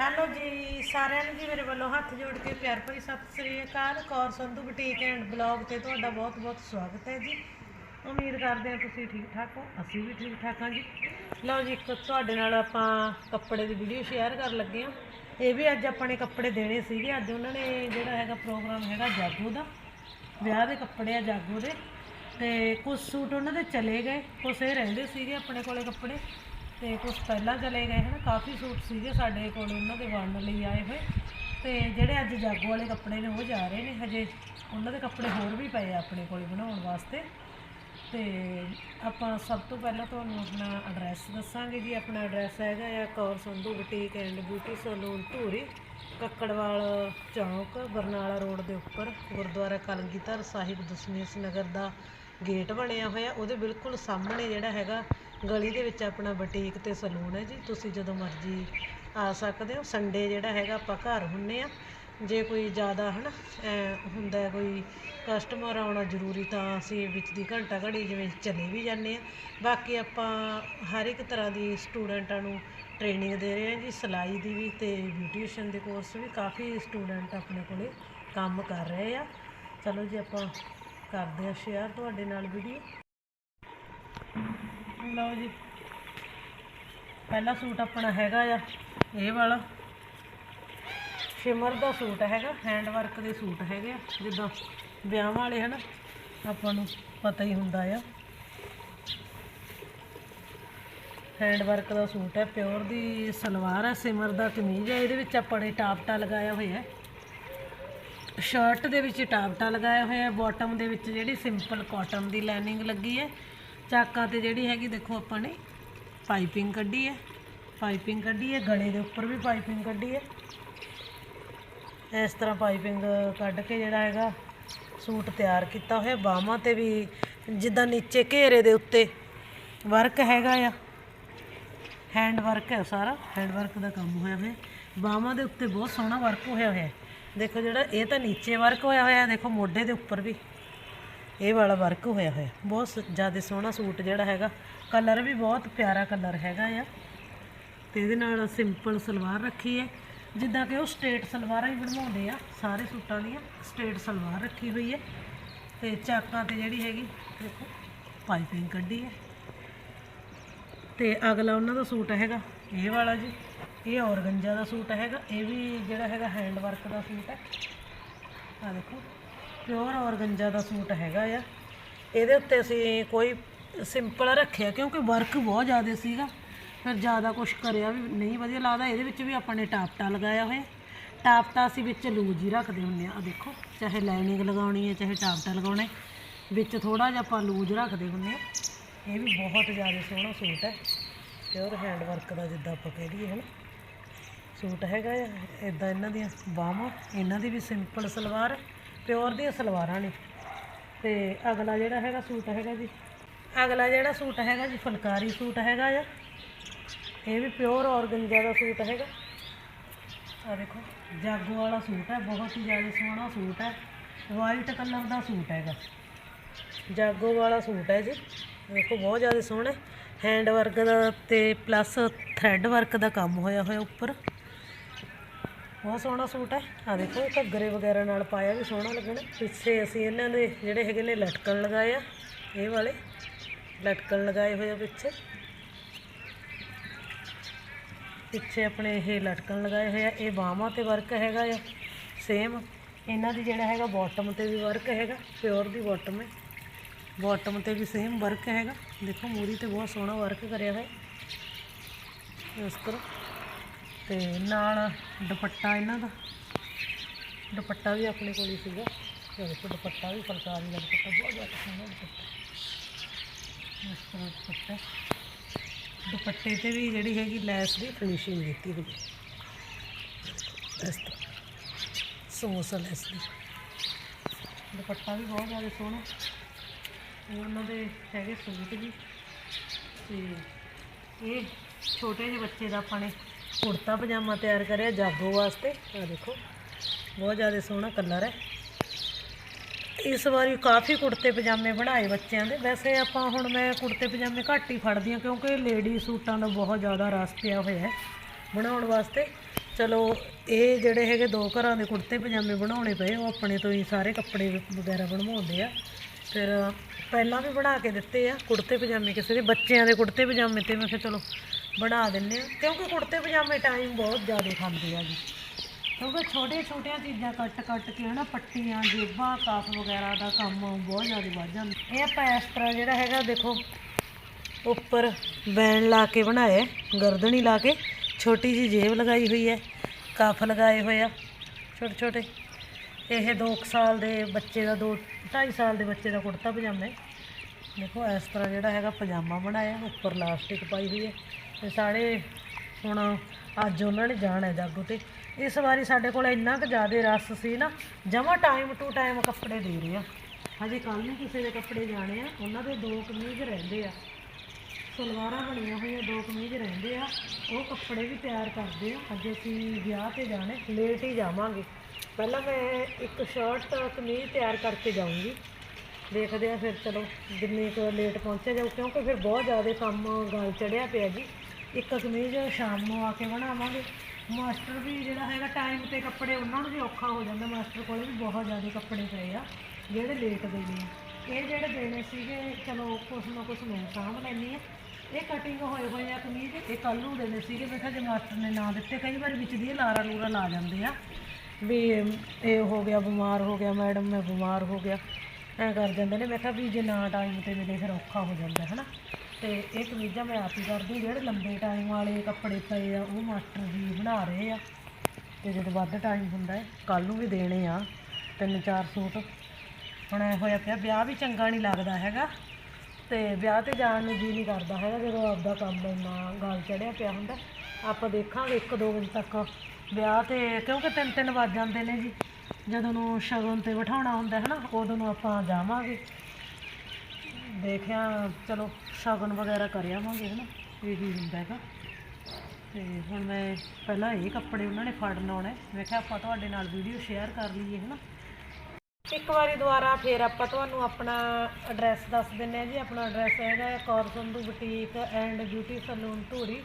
Hello ਜੀ, ਸਾਰਿਆਂ ਨੂੰ ਜੀ ਮੇਰੇ ਵੱਲੋਂ ਹੱਥ ਜੋੜ ਕੇ ਪਿਆਰ ਭਰੀ ਸਤਿ ਸ੍ਰੀ ਅਕਾਲ। Kaur Sandhu boutique and blog ਤੇ ਤੁਹਾਡਾ ਬਹੁਤ ਬਹੁਤ ਸਵਾਗਤ ਹੈ ਜੀ। ਉਮੀਦ ਕਰਦੇ ਹਾਂ ਤੁਸੀਂ ਠੀਕ ਠਾਕ ਹੋ, ਅਸੀਂ ਵੀ ਠੀਕ ਠਾਕ ਹਾਂ ਜੀ। ਲਓ ਜੀ, ਇੱਕ ਤੁਹਾਡੇ ਨਾਲ ਆਪਾਂ ਕੱਪੜੇ ਦੀ ਵੀਡੀਓ ਸ਼ੇਅਰ ਕਰਨ ਲੱਗੇ ਹਾਂ। ਇਹ ਵੀ ਅੱਜ ਆਪਾਂ ਨੇ ਕੱਪੜੇ ਦੇਣੇ ਸੀਗੇ, ਅੱਜ ਉਹਨਾਂ ਨੇ ਜਿਹੜਾ ਹੈਗਾ ਪ੍ਰੋਗਰਾਮ ਹੈਗਾ ਜਾਗੋ ਦਾ, ਵਿਆਹ ਦੇ ਕੱਪੜੇ ਆ ਜਾਗੋ ਦੇ, ਤੇ ਕੁਝ ਸੂਟ ਉਹਨਾਂ ਦੇ ਚਲੇ ਗਏ ਕੁਝ ਇਹ ਰਹਿੰਦੇ ਸੀਗੇ ਆਪਣੇ ਕੋਲੇ ਕੱਪੜੇ। ਤੇ ਕੁਝ ਪਹਿਲਾਂ ਚਲੇ ਗਏ ਹਨ, ਕਾਫੀ ਸੂਟ ਸੀਗੇ ਸਾਡੇ ਕੋਲ, ਉਹਨਾਂ ਦੇ ਵੰਡ ਲਈ ਆਏ ਹੋਏ। ਤੇ ਜਿਹੜੇ ਅੱਜ ਜਾਗੋ ਵਾਲੇ ਕੱਪੜੇ ਨੇ, ਉਹ ਜਾ ਰਹੇ ਨੇ ਹਜੇ। ਉਹਨਾਂ ਦੇ ਕੱਪੜੇ ਹੋਰ ਵੀ ਪਏ ਆ ਆਪਣੇ ਕੋਲ ਬਣਾਉਣ ਵਾਸਤੇ। ਤੇ ਆਪਾਂ ਸਭ ਤੋਂ ਪਹਿਲਾਂ ਤੁਹਾਨੂੰ ਆਪਣਾ ਐਡਰੈਸ ਦੱਸਾਂਗੇ ਜੀ। ਆਪਣਾ ਐਡਰੈਸ ਹੈਗਾ ਆ Kaur Sandhu boutique and beauty salon Dhuri, Kakkarwal Chowk, Barnala road ਦੇ ਉੱਪਰ। ਗੁਰਦੁਆਰਾ ਕਲਗੀਧਰ ਸਾਹਿਬ ਦਸ਼ਮੇਸ਼ ਨਗਰ ਦਾ ਗੇਟ ਬਣਿਆ ਹੋਇਆ। ਉਹਦੇ ਬਿਲਕੁਲ ਸਾਹਮਣੇ ਜਿਹੜਾ ਹੈਗਾ ਗਲੀ ਦੇ ਵਿੱਚ ਆਪਣਾ ਬੁਟੀਕ ਅਤੇ ਸਲੂਨ ਹੈ ਜੀ, ਤੁਸੀਂ ਜਦੋਂ ਮਰਜ਼ੀ ਆ ਸਕਦੇ ਹੋ। ਸੰਡੇ ਜਿਹੜਾ ਹੈਗਾ ਆਪਾਂ ਘਰ ਹੁੰਦੇ ਹਾਂ ਜੇ ਕੋਈ ਜ਼ਿਆਦਾ ਹੈ ਨਾ ਹੁੰਦਾ ਕੋਈ ਕਸਟਮਰ ਆਉਣਾ ਜ਼ਰੂਰੀ ਤਾਂ ਅਸੀਂ ਵਿੱਚ ਦੀ ਘੰਟਾ ਘੜੀ ਜਿਵੇਂ ਚਲੇ ਵੀ ਜਾਂਦੇ ਹਾਂ। ਬਾਕੀ ਆਪਾਂ ਹਰ ਇੱਕ ਤਰ੍ਹਾਂ ਦੀ ਸਟੂਡੈਂਟਾਂ ਨੂੰ ਟ੍ਰੇਨਿੰਗ ਦੇ ਰਹੇ ਹਾਂ ਜੀ, ਸਿਲਾਈ ਦੀ ਵੀ ਅਤੇ ਬਿਊਟੀਸ਼ਨ ਦੇ ਕੋਰਸ ਵੀ ਕਾਫੀ ਸਟੂਡੈਂਟ ਆਪਣੇ ਕੋਲੇ ਕੰਮ ਕਰ ਰਹੇ ਆ। ਚਲੋ ਜੀ ਆਪਾਂ ਕਰਦੇ ਆ ਸ਼ੇਅਰ ਤੁਹਾਡੇ ਨਾਲ ਵੀਡੀਓ ਲਓ ਜੀ। ਪਹਿਲਾ ਸੂਟ ਆਪਣਾ ਹੈਗਾ ਆ, ਇਹ ਵਾਲਾ। ਸ਼ਿਮਰ ਦਾ ਸੂਟ ਹੈਗਾ ਹੈਂਡ ਵਰਕ ਦੇ ਸੂਟ ਹੈਗੇ ਆ। ਜਿੱਦਾਂ ਵਿਆਹ ਵਾਲੇ ਹਨ, ਆਪਾਂ ਨੂੰ ਪਤਾ ਹੀ ਹੁੰਦਾ ਆ। ਹੈਂਡ ਵਰਕ ਦਾ ਸੂਟ ਹੈ ਪਿਓਰ ਦੀ ਸਲਵਾਰ ਹੈ, ਸਿਮਰ ਦਾ ਕਮੀਜ਼ ਹੈ। ਇਹਦੇ ਵਿੱਚ ਆਪਾਂ ਨੇ ਟਾਪਟਾ ਲਗਾਇਆ ਹੋਇਆ ਹੈ। ਸ਼ਰਟ ਦੇ ਵਿੱਚ ਟਾਪਟਾ ਲਗਾਇਆ ਹੋਇਆ ਹੈ। ਬਾਟਮ ਦੇ ਵਿੱਚ ਜਿਹੜੀ ਸਿੰਪਲ ਕਾਟਨ ਦੀ ਲਾਈਨਿੰਗ ਲੱਗੀ ਹੈ। ਚਾਕਾਂ ਤੇ ਜਿਹੜੀ ਹੈਗੀ, ਦੇਖੋ ਆਪਾਂ ਨੇ ਪਾਈਪਿੰਗ ਕੱਢੀ ਹੈ। ਪਾਈਪਿੰਗ ਕੱਢੀ ਹੈ, ਗਲੇ ਦੇ ਉੱਪਰ ਵੀ ਪਾਈਪਿੰਗ ਕੱਢੀ ਹੈ। ਇਸ ਤਰ੍ਹਾਂ ਪਾਈਪਿੰਗ ਕੱਢ ਕੇ ਜਿਹੜਾ ਹੈਗਾ, ਸੂਟ ਤਿਆਰ ਕੀਤਾ ਹੋਇਆ। ਬਾਹਾਂ ਤੇ ਵੀ ਜਿੱਦਾਂ ਨੀਚੇ ਘੇਰੇ ਦੇ ਉੱਤੇ ਵਰਕ ਹੈਗਾ ਆ। ਹੈਂਡ ਵਰਕ ਹੈ ਸਾਰਾ। ਹੈਂਡ ਵਰਕ ਦਾ ਕੰਮ ਹੋਇਆ ਹੋਇਆ। ਬਾਹਾਂ ਦੇ ਉੱਤੇ ਬਹੁਤ ਸੋਹਣਾ ਵਰਕ ਹੋਇਆ ਹੋਇਆ। ਦੇਖੋ ਜਿਹੜਾ, ਇਹ ਤਾਂ ਨੀਚੇ ਵਰਕ ਹੋਇਆ ਹੋਇਆ, ਦੇਖੋ ਮੋਢੇ ਦੇ ਉੱਪਰ ਵੀ। ਇਹ ਵਾਲਾ ਵਰਕ ਹੋਇਆ ਹੋਇਆ। ਬਹੁਤ ਜ਼ਿਆਦਾ ਸੋਹਣਾ ਸੂਟ ਜਿਹੜਾ ਹੈਗਾ। ਕਲਰ ਵੀ ਬਹੁਤ ਪਿਆਰਾ ਕਲਰ ਹੈਗਾ ਆ। ਤੇ ਇਹਦੇ ਨਾਲ ਸਿੰਪਲ ਸਲਵਾਰ ਰੱਖੀ ਹੈ। ਜਿੱਦਾਂ ਕਿ ਉਹ ਸਟ੍ਰੇਟ ਸਲਵਾਰਾਂ ਹੀ ਬਣਵਾਉਂਦੇ ਆ, ਸਾਰੇ ਸੂਟਾਂ ਦੀਆਂ ਸਟ੍ਰੇਟ ਸਲਵਾਰ ਰੱਖੀ ਹੋਈ ਹੈ। ਤੇ ਚਾਕਾਂ ਤੇ ਜਿਹੜੀ ਹੈਗੀ, ਦੇਖੋ ਪਾਈਪਿੰਗ ਕੱਢੀ ਹੈ। ਤੇ ਅਗਲਾ ਉਹਨਾਂ ਦਾ ਸੂਟ ਹੈਗਾ, ਇਹ ਵਾਲਾ ਜੀ। ਇਹ ਔਰਗੰਜਾ ਦਾ ਸੂਟ ਹੈਗਾ। ਇਹ ਵੀ ਜਿਹੜਾ ਹੈਗਾ ਹੈਂਡ ਵਰਕ ਦਾ ਸੂਟ ਹੈ। ਆ ਦੇਖੋ। ਪਿਓਰ ਔਰਗੰਜਾ ਦਾ ਸੂਟ ਹੈਗਾ ਆ। ਇਹਦੇ ਉੱਤੇ ਅਸੀਂ ਕੋਈ ਸਿੰਪਲ ਰੱਖਿਆ, ਕਿਉਂਕਿ ਵਰਕ ਬਹੁਤ ਜ਼ਿਆਦਾ ਸੀਗਾ। ਫਿਰ ਜ਼ਿਆਦਾ ਕੁਝ ਕਰਿਆ ਵੀ ਨਹੀਂ, ਵਧੀਆ ਲੱਗਦਾ। ਇਹਦੇ ਵਿੱਚ ਵੀ ਆਪਾਂ ਨੇ ਟਾਪਟਾ ਲਗਾਇਆ ਹੋਇਆ। ਟਾਪਟਾ ਅਸੀਂ ਵਿੱਚ ਲੂਜ ਹੀ ਰੱਖਦੇ ਹੁੰਦੇ ਆ ਆ ਦੇਖੋ, ਚਾਹੇ ਲਾਈਨਿੰਗ ਲਗਾਉਣੀ ਹੈ, ਚਾਹੇ ਟਾਪਟਾ ਲਗਾਉਣਾ। ਵਿੱਚ ਥੋੜਾ ਜਿਹਾ ਆਪਾਂ ਲੂਜ ਰੱਖਦੇ ਹੁੰਦੇ ਆ ਇਹ ਵੀ ਬਹੁਤ ਜ਼ਿਆਦਾ ਸੋਹਣਾ ਸੂਟ ਹੈ। ਪਿਓਰ ਹੈਂਡ ਵਰਕ ਦਾ ਜਿੱਦਾਂ ਆਪਾਂ ਕਹਿ ਦਈਏ, ਹਨਾ। ਸੂਟ ਹੈਗਾ ਆ। ਇਦਾਂ ਇਹਨਾਂ ਦੀਆਂ ਬਾਹਾਂ ਇਹਨਾਂ ਦੀ ਵੀ ਸਿੰਪਲ ਸਲਵਾਰ ਪਿਓਰ ਦੀਆਂ ਸਲਵਾਰਾਂ ਨੇ। ਤੇ ਅਗਲਾ ਜਿਹੜਾ ਹੈਗਾ ਸੂਟ ਹੈਗਾ ਜੀ, ਅਗਲਾ ਜਿਹੜਾ ਸੂਟ ਹੈਗਾ ਜੀ ਫੁਲਕਾਰੀ ਸੂਟ ਹੈਗਾ ਆ। ਇਹ ਵੀ ਪਿਓਰ ਔਰਗੰਜਾ ਦਾ ਸੂਟ ਹੈਗਾ। ਆ ਦੇਖੋ, ਜਾਗੋ ਵਾਲਾ ਸੂਟ ਹੈ, ਬਹੁਤ ਹੀ ਜ਼ਿਆਦਾ ਸੋਹਣਾ ਸੂਟ ਹੈ। ਵਾਈਟ ਕਲਰ ਦਾ ਸੂਟ ਹੈਗਾ। ਜਾਗੋ ਵਾਲਾ ਸੂਟ ਹੈ ਜੀ। ਦੇਖੋ, ਬਹੁਤ ਜ਼ਿਆਦਾ ਸੋਹਣਾ ਹੈਂਡ ਵਰਕ ਦਾ ਤੇ ਪਲੱਸ ਥਰੈਡ ਵਰਕ ਦਾ ਕੰਮ ਹੋਇਆ ਹੋਇਆ ਉੱਪਰ। ਬਹੁਤ ਸੋਹਣਾ ਸੂਟ ਹੈ। ਆ ਦੇਖੋ, ਘੱਗਰੇ ਵਗੈਰਾ ਨਾਲ ਪਾਇਆ ਵੀ ਸੋਹਣਾ ਲੱਗਣਾ। ਪਿੱਛੇ ਅਸੀਂ ਇਹਨਾਂ ਦੇ ਜਿਹੜੇ ਹੈਗੇ ਨੇ ਲਟਕਣ ਲਗਾਏ ਆ, ਇਹ ਵਾਲੇ ਲਟਕਣ ਲਗਾਏ ਹੋਏ ਆ ਪਿੱਛੇ। ਪਿੱਛੇ ਆਪਣੇ ਇਹ ਲਟਕਣ ਲਗਾਏ ਹੋਏ ਆ। ਇਹ ਬਾਹਾਂ ਤੇ ਵਰਕ ਹੈਗਾ ਆ ਸੇਮ ਇਹਨਾਂ ਦੀ ਜਿਹੜਾ ਹੈਗਾ ਬਾਟਮ ਤੇ ਵੀ ਵਰਕ ਹੈਗਾ ਪਿਓਰ ਦੀ ਬਾਟਮ ਹੈ। ਬਾਟਮ ਤੇ ਵੀ ਸੇਮ ਵਰਕ ਹੈਗਾ। ਦੇਖੋ, ਮੂਰੀ ਤੇ ਬਹੁਤ ਸੋਹਣਾ ਵਰਕ ਕਰਿਆ ਹੋਇਆ। ਇਸ ਤਰ੍ਹਾਂ। ਤੇ ਨਾਲ ਦੁਪੱਟਾ ਇਹਨਾਂ ਦਾ। ਦੁਪੱਟਾ ਵੀ ਆਪਣੇ ਕੋਲ ਹੀ ਸੀਗਾ। ਇਹ ਦੇਖੋ ਦੁਪੱਟਾ ਵੀ ਫੁਲਕਾਰੀ ਦਾ ਦੁਪੱਟਾ, ਬਹੁਤ ਜ਼ਿਆਦਾ ਸੋਹਣਾ ਦੁਪੱਟਾ। ਇਸ ਤਰ੍ਹਾਂ ਦੁਪੱਟਾ। ਦੁਪੱਟੇ ਤੇ ਵੀ ਜਿਹੜੀ ਹੈਗੀ ਲੈਸ ਦੀ ਫਿਨਿਸ਼ਿੰਗ ਦਿੱਤੀ ਹੋਈ ਇਸ ਤਰ੍ਹਾਂ ਸਮੋਸਾ ਲੈਸ ਦੀ। ਦੁਪੱਟਾ ਵੀ ਬਹੁਤ ਜ਼ਿਆਦਾ ਸੋਹਣਾ। ਉਹਨਾਂ ਦੇ ਹੈਗੇ ਸੂਟ ਵੀ। ਤੇ ਇਹ ਛੋਟੇ ਜਿਹੇ ਬੱਚੇ ਦਾ ਆਪਾਂ ਨੇ ਕੁੜਤਾ ਪਜਾਮਾ ਤਿਆਰ ਕਰਿਆ ਜਾਗੋ ਵਾਸਤੇ। ਆ ਦੇਖੋ, ਬਹੁਤ ਜ਼ਿਆਦਾ ਸੋਹਣਾ ਕਲਰ ਹੈ। ਇਸ ਵਾਰੀ ਕਾਫੀ ਕੁੜਤੇ ਪਜਾਮੇ ਬਣਾਏ ਬੱਚਿਆਂ ਦੇ। ਵੈਸੇ ਆਪਾਂ ਹੁਣ ਮੈਂ ਕੁੜਤੇ ਪਜਾਮੇ ਘੱਟ ਹੀ ਫੜਦੀ ਹਾਂ ਕਿਉਂਕਿ ਲੇਡੀ ਸੂਟਾਂ ਦਾ ਬਹੁਤ ਜ਼ਿਆਦਾ ਰਸ ਪਿਆ ਹੋਇਆ ਹੈ ਬਣਾਉਣ ਵਾਸਤੇ। ਚਲੋ, ਇਹ ਜਿਹੜੇ ਹੈਗੇ ਦੋ ਘਰਾਂ ਦੇ ਕੁੜਤੇ ਪਜਾਮੇ ਬਣਾਉਣੇ ਪਏ, ਉਹ ਆਪਣੇ ਤੋਂ ਹੀ ਸਾਰੇ ਕੱਪੜੇ ਵਗੈਰਾ ਬਣਵਾਉਂਦੇ ਆ। ਫਿਰ ਪਹਿਲਾਂ ਵੀ ਬਣਾ ਕੇ ਦਿੱਤੇ ਆ ਕੁੜਤੇ ਪਜਾਮੇ ਕਿਸੇ ਦੇ। ਬੱਚਿਆਂ ਦੇ ਕੁੜਤੇ ਪਜਾਮੇ ਤੇ ਮੈਂ ਕਿਹਾ ਚਲੋ ਬਣਾ ਦਿੰਨੇ ਆ ਕਿਉਂਕਿ ਕੁੜਤੇ ਪਜਾਮੇ ਟਾਈਮ ਬਹੁਤ ਜ਼ਿਆਦਾ ਖਾਂਦੇ ਆ ਜੀ। ਕਿਉਂਕਿ ਛੋਟੀਆਂ ਛੋਟੀਆਂ ਚੀਜ਼ਾਂ ਕੱਟ ਕੱਟ ਕੇ ਹਨਾ, ਪੱਟੀਆਂ, ਜੇਬਾਂ, ਕਾਫ ਵਗੈਰਾ ਦਾ ਕੰਮ ਬਹੁਤ ਜ਼ਿਆਦਾ ਵੱਧ ਜਾਂਦਾ। ਇਹ ਆਪਾਂ ਇਸ ਤਰ੍ਹਾਂ ਜਿਹੜਾ ਹੈਗਾ, ਦੇਖੋ, ਉੱਪਰ ਬੈਨ ਲਾ ਕੇ ਬਣਾਇਆ ਗਰਦਣੀ ਲਾ ਕੇ, ਛੋਟੀ ਜੀ ਜੇਬ ਲਗਾਈ ਹੋਈ ਹੈ, ਕਾਫ ਲਗਾਏ ਹੋਏ ਆ ਛੋਟੇ ਛੋਟੇ ਇਹ 2 ਸਾਲ ਦੇ ਬੱਚੇ ਦਾ 2 2.5 ਸਾਲ ਦੇ ਬੱਚੇ ਦਾ ਕੁੜਤਾ ਪਜਾਮਾ ਹੈ। ਦੇਖੋ, ਇਸ ਤਰ੍ਹਾਂ ਜਿਹੜਾ ਹੈਗਾ, ਪਜਾਮਾ ਬਣਾਇਆ, ਉੱਪਰ ਲਾਸਟਿਕ ਪਾਈ ਹੋਈ ਹੈ। ਤੇ ਸਾਰੇ ਹੁਣ ਅੱਜ ਉਹਨਾਂ ਨੇ ਜਾਣਾ ਹੈ ਜਾਗੋ ਤੇ। ਇਸ ਵਾਰੀ ਸਾਡੇ ਕੋਲ ਇੰਨਾ ਕੁ ਜ਼ਿਆਦਾ ਰਸ ਸੀ ਨਾ, ਜਮਾ ਟਾਈਮ ਟੂ ਟਾਈਮ ਕੱਪੜੇ ਦੇ ਰਹੇ ਆ। ਹਜੇ ਕੱਲ ਨੂੰ ਕਿਸੇ ਦੇ ਕੱਪੜੇ ਜਾਣੇ ਆ, ਉਹਨਾਂ ਦੇ ਦੋ ਕਮੀਜ਼ ਰਹਿੰਦੇ ਆ। ਸਲਵਾਰਾਂ ਬਣੀਆਂ ਹੋਈਆਂ ਦੋ ਕਮੀਜ਼ ਰਹਿੰਦੇ ਆ, ਉਹ ਕੱਪੜੇ ਵੀ ਤਿਆਰ ਕਰਦੇ ਆ। ਅੱਜ ਅਸੀਂ ਵਿਆਹ ਤੇ ਜਾਣੇ ਲੇਟ ਹੀ ਜਾਵਾਂਗੇ। ਪਹਿਲਾਂ ਮੈਂ ਇੱਕ ਸ਼ਰਟ ਕਮੀਜ਼ ਤਿਆਰ ਕਰਕੇ ਜਾਊਂਗੀ। ਦੇਖਦੇ ਆ ਫਿਰ ਚਲੋ ਜਿੰਨੇ ਕੁ ਲੇਟ ਪਹੁੰਚਿਆ ਜਾਊ, ਕਿਉਂਕਿ ਫਿਰ ਬਹੁਤ ਜ਼ਿਆਦਾ ਕੰਮ, ਗਲ ਚੜਿਆ ਪਿਆ ਜੀ। ਇੱਕ ਕਮੀਜ਼ ਸ਼ਾਮ ਨੂੰ ਆ ਕੇ ਬਣਾਵਾਂਗੇ। ਮਾਸਟਰ ਵੀ ਜਿਹੜਾ ਹੈਗਾ ਟਾਈਮ ਤੇ ਕੱਪੜੇ ਉਹਨਾਂ ਨੂੰ ਵੀ ਔਖਾ ਹੋ ਜਾਂਦਾ। ਮਾਸਟਰ ਕੋਲ ਵੀ ਬਹੁਤ ਜ਼ਿਆਦਾ ਕੱਪੜੇ ਪਏ ਆ, ਜਿਹੜੇ ਲੇਟ ਦੇਣੇ ਆ ਇਹ ਜਿਹੜੇ ਦੇਣੇ ਸੀਗੇ, ਚਲੋ ਕੁਛ ਨਾ ਕੁਛ ਮੈਂ ਸਾਂਭ ਲੈਂਦੀ ਆ। ਇਹ ਕਟਿੰਗ ਹੋਏ ਹੋਏ ਆ ਕਮੀਜ਼, ਇਹ ਕੱਲ ਨੂੰ ਦੇਣੇ ਸੀਗੇ। ਮੈਂ ਕਿਹਾ ਜੇ ਮਾਸਟਰ ਨੇ ਨਾ ਦਿੱਤੇ, ਕਈ ਵਾਰ ਵਿੱਚ ਦੀ ਇਹ ਲਾਰਾ ਲੂਰਾ ਲਾ ਜਾਂਦੇ ਆ। ਵੀ ਇਹ ਹੋ ਗਿਆ, ਬਿਮਾਰ ਹੋ ਗਿਆ ਮੈਡਮ, ਮੈਂ ਬਿਮਾਰ ਹੋ ਗਿਆ। ਐਂ ਕਰ ਜਾਂਦੇ ਨੇ। ਮੈਂ ਕਿਹਾ ਵੀ ਜੇ ਨਾ ਟਾਈਮ ਤੇ ਮਿਲੇ ਫਿਰ ਔਖਾ ਹੋ ਜਾਂਦਾ ਹੈ ਨਾ ਤੇ ਇਹ ਕਮੀਜ਼ਾਂ ਮੈਂ ਆਪ ਹੀ ਕਰਦੀ ਜਿਹੜੇ ਲੰਬੇ ਟਾਈਮ ਵਾਲੇ ਕੱਪੜੇ ਪਏ ਆ, ਉਹ ਮਾਸਟਰ ਜੀ ਬਣਾ ਰਹੇ ਆ। ਤੇ ਜਦੋਂ ਵੱਧ ਟਾਈਮ ਹੁੰਦਾ ਹੈ ਕੱਲ ਨੂੰ ਵੀ ਦੇਣੇ ਆ, ਤਿੰਨ ਚਾਰ ਸੂਟ। ਹੁਣ ਐ ਹੋਇਆ ਪਿਆ, ਵਿਆਹ ਵੀ ਚੰਗਾ ਨਹੀਂ ਲੱਗਦਾ ਹੈਗਾ। ਤੇ ਵਿਆਹ ਤੇ ਜਾਣ ਨੂੰ ਜੀ ਨਹੀਂ ਕਰਦਾ ਹੈਗਾ, ਜਦੋਂ ਆਪਦਾ ਕੰਮ ਇੰਨਾ ਗਲ ਚੜਿਆ ਪਿਆ ਹੁੰਦਾ ਆਪਾਂ ਦੇਖਾਂਗੇ 1-2 ਵਜੇ ਤੱਕ ਵਿਆਹ ਤੇ, ਕਿਉਂਕਿ 3-3 ਵੱਜ ਜਾਂਦੇ ਨੇ ਜੀ। ਜਦੋਂ ਨੂੰ ਸ਼ਗਨ ਤੇ ਬਿਠਾਉਣਾ ਹੁੰਦਾ ਹੈ ਨਾ, ਉਦੋਂ ਨੂੰ ਆਪਾਂ ਜਾਵਾਂਗੇ। ਦੇਖਿਆ, ਚਲੋ, ਸ਼ਗਨ ਵਗੈਰਾ ਕਰ ਆਵਾਂਗੇ ਹੈ ਨਾ ਇਹੀ ਹੁੰਦਾ ਹੈਗਾ। ਤੇ ਹੁਣ ਮੈਂ ਪਹਿਲਾਂ ਇਹ ਕੱਪੜੇ ਉਹਨਾਂ ਨੇ ਫੜਨ ਆਉਣੇ। ਮੈਂ ਕਿਹਾ, ਆਪਾਂ ਤੁਹਾਡੇ ਨਾਲ ਵੀਡੀਓ ਸ਼ੇਅਰ ਕਰ ਲਈਏ ਹੈ ਨਾ ਇੱਕ ਵਾਰੀ ਦੁਬਾਰਾ ਫੇਰ ਆਪਾਂ ਤੁਹਾਨੂੰ ਆਪਣਾ ਐਡਰੈਸ ਦੱਸ ਦਿੰਨੇ ਆ ਜੀ। ਆਪਣਾ ਐਡਰੈਸ ਹੈਗਾ Kaur Sandhu boutique and beauty salon Dhuri,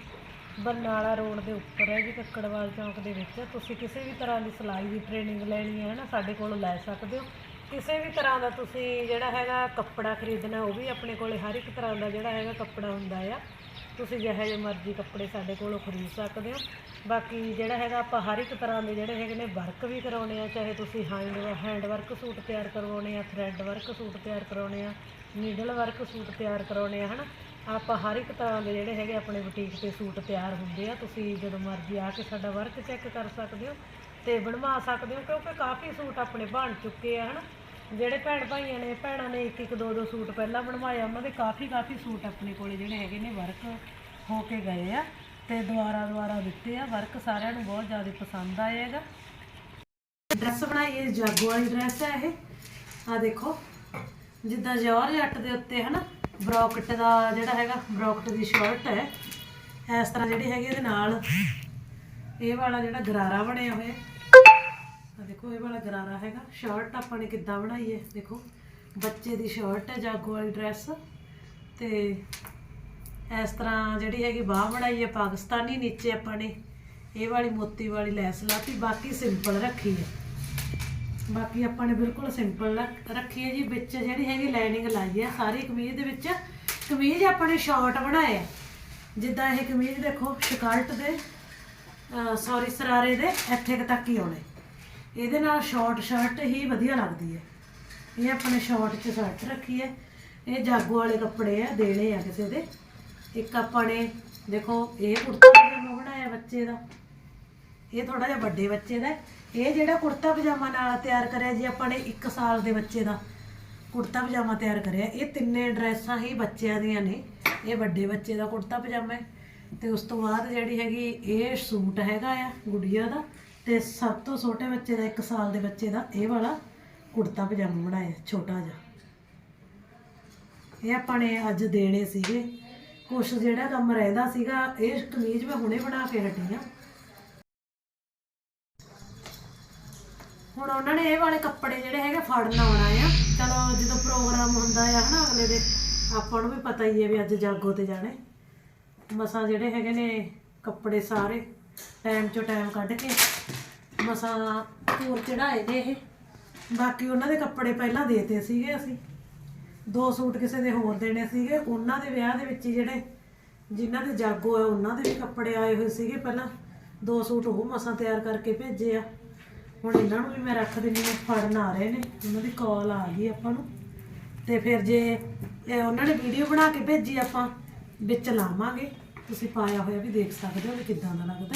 Barnala road ਦੇ ਉੱਪਰ ਹੈ ਜੀ, ਕੱਕੜਵਾਲ ਚੌਂਕ ਦੇ ਵਿੱਚ। ਤੁਸੀਂ ਕਿਸੇ ਵੀ ਤਰ੍ਹਾਂ ਦੀ ਸਿਲਾਈ ਦੀ ਟ੍ਰੇਨਿੰਗ ਲੈਣੀ ਹੈ ਨਾ ਸਾਡੇ ਕੋਲ ਲੈ ਸਕਦੇ ਹੋ। ਕਿਸੇ ਵੀ ਤਰ੍ਹਾਂ ਦਾ ਤੁਸੀਂ ਜਿਹੜਾ ਹੈਗਾ ਕੱਪੜਾ ਖਰੀਦਣਾ, ਉਹ ਵੀ ਆਪਣੇ ਕੋਲੇ ਹਰ ਇੱਕ ਤਰ੍ਹਾਂ ਦਾ ਜਿਹੜਾ ਹੈਗਾ ਕੱਪੜਾ ਹੁੰਦਾ ਆ। ਤੁਸੀਂ ਜਿਹੋ ਜਿਹੇ ਮਰਜ਼ੀ ਕੱਪੜੇ ਸਾਡੇ ਕੋਲੋਂ ਖਰੀਦ ਸਕਦੇ ਹੋ। ਬਾਕੀ ਜਿਹੜਾ ਹੈਗਾ ਆਪਾਂ ਹਰ ਇੱਕ ਤਰ੍ਹਾਂ ਦੇ ਜਿਹੜੇ ਹੈਗੇ ਨੇ ਵਰਕ ਵੀ ਕਰਾਉਣੇ ਆ, ਚਾਹੇ ਤੁਸੀਂ ਹੈਂਡ ਹੈਂਡ ਵਰਕ ਸੂਟ ਤਿਆਰ ਕਰਵਾਉਣੇ ਆ ਥਰੈਡ ਵਰਕ ਸੂਟ ਤਿਆਰ ਕਰਾਉਣੇ ਆ ਨੀਡਲ ਵਰਕ ਸੂਟ ਤਿਆਰ ਕਰਾਉਣੇ ਆ, ਹਨਾ? ਆਪਾਂ ਹਰ ਇੱਕ ਤਰ੍ਹਾਂ ਦੇ ਜਿਹੜੇ ਹੈਗੇ ਆਪਣੇ ਬੁਟੀਕ ਤੇ ਸੂਟ ਤਿਆਰ ਹੁੰਦੇ ਆ। ਤੁਸੀਂ ਜਦੋਂ ਮਰਜ਼ੀ ਆ ਕੇ ਸਾਡਾ ਵਰਕ ਚੈੱਕ ਕਰ ਸਕਦੇ ਹੋ। ਤੇ ਬਣਵਾ ਸਕਦੇ ਹੋ, ਕਿਉਂਕਿ ਕਾਫੀ ਸੂਟ ਆਪਣੇ ਬਣ ਚੁੱਕੇ ਆ, ਹਨਾ? ਜਿਹੜੇ ਭੈਣ ਭਾਈਆਂ ਨੇ, ਭੈਣਾਂ ਨੇ ਇੱਕ ਇੱਕ ਦੋ ਦੋ ਸੂਟ ਪਹਿਲਾਂ ਬਣਵਾਏ ਆ, ਉਹਨਾਂ ਦੇ ਕਾਫੀ ਕਾਫੀ ਸੂਟ ਆਪਣੇ ਕੋਲੇ ਜਿਹੜੇ ਹੈਗੇ ਨੇ ਵਰਕ ਹੋ ਕੇ ਗਏ ਆ ਤੇ ਦੁਬਾਰਾ ਦੁਆਰਾ ਦਿੱਤੇ ਆ ਵਰਕ ਸਾਰਿਆਂ ਨੂੰ ਬਹੁਤ ਜ਼ਿਆਦਾ ਪਸੰਦ ਆਇਆ ਹੈਗਾ ਡਰੈਸ ਬਣਾਈ ਹੈ ਜਾਗੋ ਵਾਲੀ ਡਰੈਸ ਹੈ ਇਹ। ਆ ਦੇਖੋ, ਜਿੱਦਾਂ ਜੌਰ ਜੱਟ ਦੇ ਉੱਤੇ, ਹਨਾ? ਬਰੋਕਟ ਦਾ ਜਿਹੜਾ ਹੈਗਾ ਬਰੋਕਟ ਦੀ ਸ਼ਰਟ ਹੈ। ਇਸ ਤਰ੍ਹਾਂ ਜਿਹੜੀ ਹੈਗੀ ਇਹਦੇ ਨਾਲ, ਇਹ ਵਾਲਾ ਜਿਹੜਾ ਗਰਾਰਾ ਬਣਿਆ ਹੋਇਆ। ਇਹ ਵਾਲਾ ਗਰਾਰਾ ਹੈਗਾ। ਸ਼ਰਟ ਆਪਾਂ ਨੇ ਕਿੱਦਾਂ ਬਣਾਈ ਹੈ? ਦੇਖੋ, ਬੱਚੇ ਦੀ ਸ਼ਰਟ ਹੈ, ਜਾਗੋ ਵਾਲੀ ਡਰੈਸ ਤੇ ਇਸ ਤਰ੍ਹਾਂ ਜਿਹੜੀ ਹੈਗੀ ਬਾਹ ਬਣਾਈ ਹੈ, ਪਾਕਿਸਤਾਨੀ ਨੀਚੇ ਆਪਾਂ ਨੇ ਇਹ ਵਾਲੀ ਮੋਤੀ ਵਾਲੀ ਲੈਸ ਲਾਤੀ। ਬਾਕੀ ਸਿੰਪਲ ਰੱਖੀ ਹੈ। ਬਾਕੀ ਆਪਾਂ ਨੇ ਬਿਲਕੁਲ ਸਿੰਪਲ ਰੱਖੀ ਹੈ ਜੀ। ਵਿੱਚ ਜਿਹੜੀ ਹੈਗੀ ਲਾਈਨਿੰਗ ਲਾਈ ਹੈ, ਸਾਰੀ ਕਮੀਜ਼ ਦੇ ਵਿੱਚ। ਕਮੀਜ਼ ਆਪਾਂ ਨੇ ਸ਼ਾਰਟ ਬਣਾਇਆ ਹੈ। ਜਿੱਦਾਂ ਇਹ ਕਮੀਜ਼ ਦੇਖੋ, ਸ਼ਕਲਟ ਦੇ ਸੌਰੀ ਸਰਾਰੇ ਦੇ, ਇੱਥੇ ਤੱਕ ਹੀ ਆਉਣੇ। ਇਹਦੇ ਨਾਲ ਸ਼ਾਰਟ ਸ਼ਰਟ ਹੀ ਵਧੀਆ ਲੱਗਦੀ ਹੈ। ਇਹ ਆਪਣੇ ਸ਼ਾਰਟ 'ਚ ਸ਼ਰਟ ਰੱਖੀ ਹੈ। ਇਹ ਜਾਗੋ ਵਾਲੇ ਕੱਪੜੇ ਆ, ਦੇਣੇ ਆ ਕਿਸੇ ਦੇ। ਇੱਕ ਆਪਾਂ ਨੇ ਦੇਖੋ, ਇਹ ਕੁੜਤਾ ਪਜਾਮਾ ਬਣਾਇਆ ਬੱਚੇ ਦਾ। ਇਹ ਥੋੜਾ ਜਿਹਾ ਵੱਡੇ ਬੱਚੇ ਦਾ ਇਹ ਜਿਹੜਾ ਕੁੜਤਾ ਪਜਾਮਾ ਨਾਲ ਤਿਆਰ ਕਰਿਆ ਜੀ ਆਪਾਂ ਨੇ 1 ਸਾਲ ਦੇ ਬੱਚੇ ਦਾ ਕੁੜਤਾ ਪਜਾਮਾ ਤਿਆਰ ਕਰਿਆ। ਇਹ ਤਿੰਨੇ ਡਰੈਸਾਂ ਹੀ ਬੱਚਿਆਂ ਦੀਆਂ ਨੇ। ਇਹ ਵੱਡੇ ਬੱਚੇ ਦਾ ਕੁੜਤਾ ਪਜਾਮਾ ਹੈ। ਤੇ ਉਸ ਤੋਂ ਬਾਅਦ ਜਿਹੜੀ ਹੈਗੀ ਇਹ ਸੂਟ ਹੈਗਾ ਆ ਗੁੜੀਆ ਦਾ। ਤੇ ਸਭ ਤੋਂ ਛੋਟੇ ਬੱਚੇ ਦਾ 1 ਸਾਲ ਦੇ ਬੱਚੇ ਦਾ ਇਹ ਵਾਲਾ ਕੁੜਤਾ ਪਜਾਮਾ ਬਣਾਇਆ, ਛੋਟਾ ਜਿਹਾ। ਇਹ ਆਪਾਂ ਨੇ ਅੱਜ ਦੇਣੇ ਸੀਗੇ। ਕੁਛ ਜਿਹੜਾ ਕੰਮ ਰਹਿੰਦਾ ਸੀਗਾ, ਇਹ ਕਮੀਜ਼ ਮੈਂ ਹੁਣੇ ਬਣਾ ਕੇ ਹਟੀ ਆ। ਹੁਣ ਉਹਨਾਂ ਨੇ ਇਹ ਵਾਲੇ ਕੱਪੜੇ ਜਿਹੜੇ ਹੈਗੇ ਫੜਨ ਆਉਣਾ ਆ। ਚਲੋ ਜਦੋਂ ਪ੍ਰੋਗਰਾਮ ਹੁੰਦਾ ਆ ਹਨਾ ਅਗਲੇ ਦੇ, ਆਪਾਂ ਨੂੰ ਵੀ ਪਤਾ ਹੀ ਹੈ ਵੀ ਅੱਜ ਜਾਗੋ ਤੇ ਜਾਣੇ। ਮਸਾਂ ਜਿਹੜੇ ਹੈਗੇ ਨੇ ਕੱਪੜੇ ਸਾਰੇ ਟਾਈਮ ਚੋਂ ਟਾਈਮ ਕੱਢ ਕੇ ਮਸਾਂ ਹੋਰ ਚੜਾਏ ਨੇ ਇਹ। ਬਾਕੀ ਉਹਨਾਂ ਦੇ ਕੱਪੜੇ ਪਹਿਲਾਂ ਦੇਤੇ ਸੀਗੇ ਅਸੀਂ। ਦੋ ਸੂਟ ਕਿਸੇ ਦੇ ਹੋਰ ਦੇਣੇ ਸੀਗੇ। ਉਹਨਾਂ ਦੇ ਵਿਆਹ ਦੇ ਵਿੱਚ ਹੀ ਜਿਹੜੇ ਜਿਨ੍ਹਾਂ ਦੇ ਜਾਗੋ ਆ ਉਹਨਾਂ ਦੇ ਵੀ ਕੱਪੜੇ ਆਏ ਹੋਏ ਸੀਗੇ ਪਹਿਲਾਂ। ਦੋ ਸੂਟ ਉਹ ਮਸਾਂ ਤਿਆਰ ਕਰਕੇ ਭੇਜੇ ਆ। ਹੁਣ ਇਹਨਾਂ ਨੂੰ ਵੀ ਮੈਂ ਰੱਖ ਦਿੰਨੀ ਆ ਫੜਨ ਆ ਰਹੇ ਨੇ। ਉਹਨਾਂ ਦੀ ਕਾਲ ਆ ਗਈ ਆਪਾਂ ਨੂੰ। ਤੇ ਫਿਰ ਜੇ ਉਹਨਾਂ ਨੇ ਵੀਡੀਓ ਬਣਾ ਕੇ ਭੇਜੀ ਆਪਾਂ, ਵਿੱਚ ਲਾਵਾਂਗੇ। ਤੁਸੀਂ ਪਾਇਆ ਹੋਇਆ ਵੀ ਦੇਖ ਸਕਦੇ ਹੋ ਵੀ ਕਿੱਦਾਂ ਦਾ ਲੱਗਦਾ।